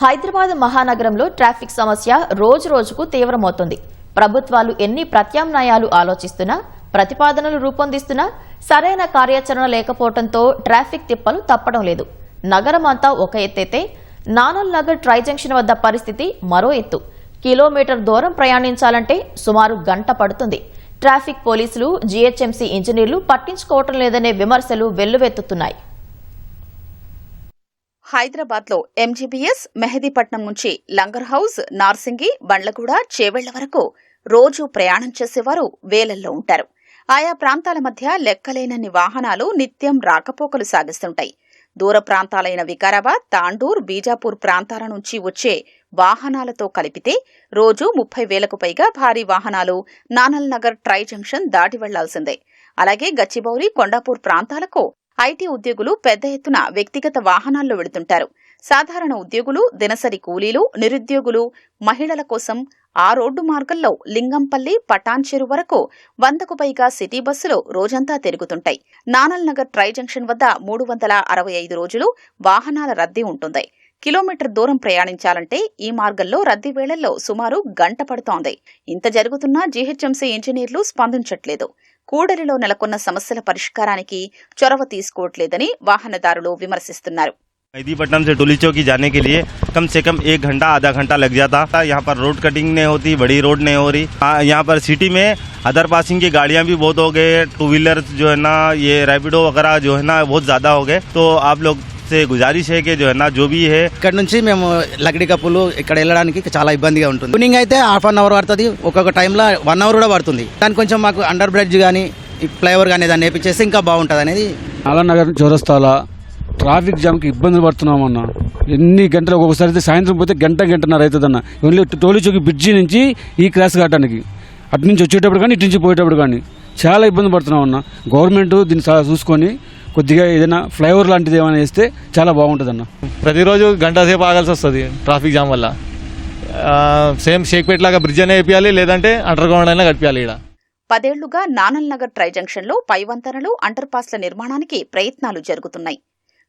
హైదరాబాద్ మహానగరంలో ట్రాఫిక్ సమస్య రోజు రోజుకు తీవ్రమవుతుంది. ప్రభుత్వాలు ఎన్ని ప్రత్యామ్నాయాలు ఆలోచిస్తున్నా ప్రతిపాదనలు రూపొందిస్తున్నా సరైన కార్యాచరణ లేకపోవడంతో ట్రాఫిక్ తిప్పలు తప్పడం లేదు. నగరం అంతా ఒక ఎత్తైతే నానల్ నగర్ ట్రై జంక్షన్ వద్ద పరిస్థితి మరో ఎత్తు. కిలోమీటర్ దూరం ప్రయాణించాలంటే సుమారు గంట పడుతుంది. ట్రాఫిక్ పోలీసులు జీహెచ్ఎంసీ ఇంజనీర్లు పట్టించుకోవటం లేదనే విమర్శలు వెల్లువెత్తుతున్నాయి. హైదరాబాద్లో ఎంజీబీఎస్ మెహదీపట్నం నుంచి లంగర్ హౌస్ నార్సింగి బండ్లగూడ చేవెళ్ళ వరకు రోజు ప్రయాణం చేసేవారు వేలల్లో ఉంటారు. ఆయా ప్రాంతాల మధ్య లెక్కలేనన్ని వాహనాలు నిత్యం రాకపోకలు సాగిస్తుంటాయి. దూర ప్రాంతాలైన వికారాబాద్ తాండూర్ బీజాపూర్ ప్రాంతాల నుంచి వచ్చే వాహనాలతో కలిపితే రోజు ముప్పై వేలకు పైగా భారీ వాహనాలు నానల్ నగర్ ట్రై జంక్షన్ దాటి వెళ్ళాల్సిందే. అలాగే గచ్చిబౌలి కొండాపూర్ ప్రాంతాలకు ఐటీ ఉద్యోగులు పెద్ద ఎత్తున వ్యక్తిగత వాహనాల్లో వెళుతుంటారు. సాధారణ ఉద్యోగులు దినసరి కూలీలు నిరుద్యోగులు మహిళల కోసం ఆ రోడ్డు మార్గంలో లింగంపల్లి పటాన్చెరు వరకు వందకు పైగా సిటీ బస్సులు రోజంతా తిరుగుతుంటాయి. నానల్ నగర్ ట్రై జంక్షన్ వద్ద మూడు వందల అరవై ఐదు రోజులు వాహనాల రద్దీ ఉంటుంది. కిలోమీటర్ దూరం ప్రయాణించాలంటే ఈ మార్గంలో రద్దీ వేళల్లో సుమారు గంట పడుతోంది. ఇంత జరుగుతున్నా జీహెచ్ఎంసీ ఇంజనీర్లు స్పందించట్లేదు. కూడలిలో నెలకొన్న సమస్యల పరిష్కారానికి చొరవ తీసుకోవట్లేదని వాహనదారులు విమర్శిస్తున్నారు मेहदीपट्टनम से टोली चौकी जाने के लिए कम से कम एक घंटा आधा घंटा लग जाता था यहाँ पर रोड कटिंग नहीं होती बड़ी रोड नहीं हो रही हाँ, यहाँ पर सिटी में अदर पासिंग की गाड़ियाँ भी बहुत हो गए टू व्हीलर जो है ना ये रैपिडो वगैरह जो है ना बहुत ज़्यादा हो गए तो आप लोग से गुजारिश है कि जो है ना जो भी है ఇక్కడ నుంచి మేము లగడి కప్పులు ఇక్కడ వెళ్ళడానికి చాలా ఇబ్బందిగా ఉంటుంది ట్యూనింగ్ అయితే హాఫ్ అన్ అవర్ పడుతుంది ఒక్కొక్క టైంలో వన్ అవర్ కూడా పడుతుంది దాని కొంచెం మాకు అండర్ బ్రిడ్జ్ కానీ ఫ్లైఓవర్ కానీ దాన్ని వేపించేస్తే ఇంకా బాగుంటుంది అనేది నగర్ చౌరస్తాల ట్రాఫిక్ జామ్కి ఇబ్బందులు పడుతున్నామన్న ఎన్ని గంటలు ఒక్కొక్కసారి అయితే సాయంత్రం పోతే గంట గంటన్నర అవుతుందన్న ఓన్లీ టోలీ చౌకి బ్రిడ్జి నుంచి ఈ క్రాస్ కావడానికి అటు నుంచి వచ్చేటప్పుడు కానీ ఇటు నుంచి పోయేటప్పుడు కానీ చాలా ఇబ్బంది పడుతున్నామన్న గవర్నమెంట్ దీన్ని సా- చూసుకొని కొద్దిగా ఏదైనా ఫ్లైఓవర్ లాంటిది ఏమైనా వేస్తే చాలా బాగుంటుందన్న. ప్రతిరోజు గంట సేపు ఆగాల్సి వస్తుంది ట్రాఫిక్ జామ్ వల్ల. ఆ, సేమ్ షేక్పేట్ లాగా బ్రిడ్జ్ అయినా వేపియాలి లేదంటే అండర్ గ్రౌండ్ అయినా కట్టియాలి ఇక్కడ పదేళ్ళుగా నానల్ నగర్ ట్రై జంక్షన్లో పైవంతెనలు అండర్ పాస్ల నిర్మాణానికి ప్రయత్నాలు జరుగుతున్నాయి.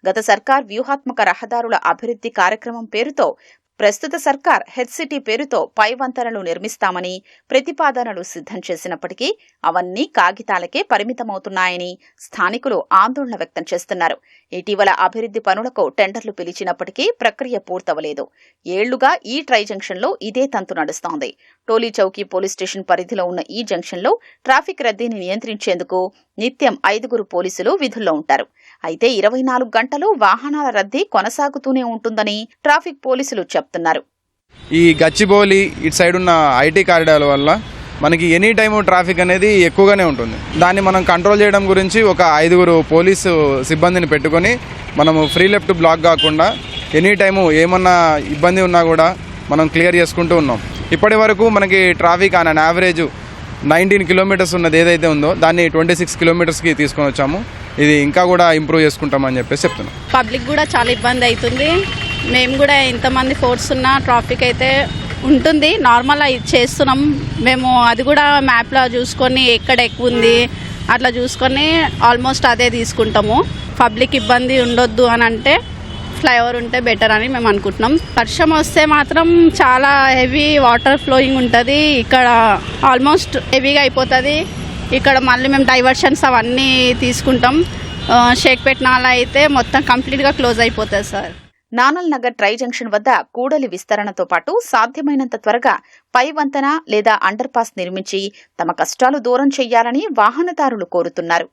గత సర్కార్ వ్యూహాత్మక రహదారుల అభివృద్ధి కార్యక్రమం పేరుతో ప్రస్తుత సర్కార్ హెచ్సిటీ సిటీ పేరుతో పైవంతెనలు నిర్మిస్తామని ప్రతిపాదనలు సిద్ధం చేసినప్పటికీ అవన్నీ కాగితాలకే పరిమితమవుతున్నాయని స్థానికులు ఆందోళన వ్యక్తం చేస్తున్నారు. ఇటీవల అభివృద్ధి పనులకు టెండర్లు పిలిచినప్పటికీ ప్రక్రియ పూర్తవలేదు. ఏళ్ళుగా ఈ ట్రై జంక్షన్లో ఇదే తంతు నడుస్తోంది. టోలీ చౌకీ పోలీస్ స్టేషన్ పరిధిలో ఉన్న ఈ జంక్షన్లో ట్రాఫిక్ రద్దీని నియంత్రించేందుకు నిత్యం ఐదుగురు పోలీసులు విధుల్లో ఉంటారు. అయితే ఇరవై నాలుగు గంటలు వాహనాల రద్దీ కొనసాగుతూనే ఉంటుందని ట్రాఫిక్ పోలీసులు చెప్తున్నారు. ఈ గచ్చిబౌలి ఇటు సైడ్ ఉన్న ఐటీ కారిడార్ వల్ల మనకి ఎనీ టైము ట్రాఫిక్ అనేది ఎక్కువగానే ఉంటుంది. దాన్ని మనం కంట్రోల్ చేయడం గురించి ఒక ఐదుగురు పోలీసు సిబ్బందిని పెట్టుకొని మనము ఫ్రీ లెఫ్ట్ బ్లాక్ కాకుండా ఎనీ టైము ఏమన్నా ఇబ్బంది ఉన్నా కూడా మనం క్లియర్ చేసుకుంటూ ఉన్నాం. ఇప్పటి వరకు మనకి traffic on an average nineteen kilometres ఉన్నది ఏదైతే ఉందో దాన్ని ట్వంటీ సిక్స్ కిలోమీటర్స్కి తీసుకొని వచ్చాము. ఇది ఇంకా కూడా ఇంప్రూవ్ చేసుకుంటామని చెప్పేసి చెప్తున్నాం. పబ్లిక్ కూడా చాలా ఇబ్బంది అవుతుంది. మేము కూడా ఎంతమంది ఫోర్స్ ఉన్న ట్రాఫిక్ అయితే ఉంటుంది. నార్మల్ చేస్తున్నాం. మేము అది కూడా మ్యాప్లో చూసుకొని ఎక్కడ ఎక్కువ ఉంది అట్లా చూసుకొని ఆల్మోస్ట్ అదే తీసుకుంటాము. పబ్లిక్ ఇబ్బంది ఉండొద్దు అని అంటే ఫ్లైఓవర్ ఉంటే బెటర్ అని మేము అనుకుంటున్నాం. వర్షం వస్తే మాత్రం చాలా హెవీ వాటర్ ఫ్లోయింగ్ ఉంటుంది. ఇక్కడ ఆల్మోస్ట్ హెవీగా అయిపోతుంది. ఇక్కడ మళ్ళీ మేము డైవర్షన్స్ అవన్నీ తీసుకుంటాం. షేక్ షేక్పేట్ నాలా అయితే మొత్తం కంప్లీట్గా క్లోజ్ అయిపోతుంది sir. Nanal Nagar tri junction వద్ద కూడలి విస్తరణతో పాటు సాధ్యమైనంత త్వరగా పై వంతెన లేదా అండర్ పాస్ నిర్మించి తమ కష్టాలు దూరం చెయ్యాలని వాహనదారులు కోరుతున్నారు.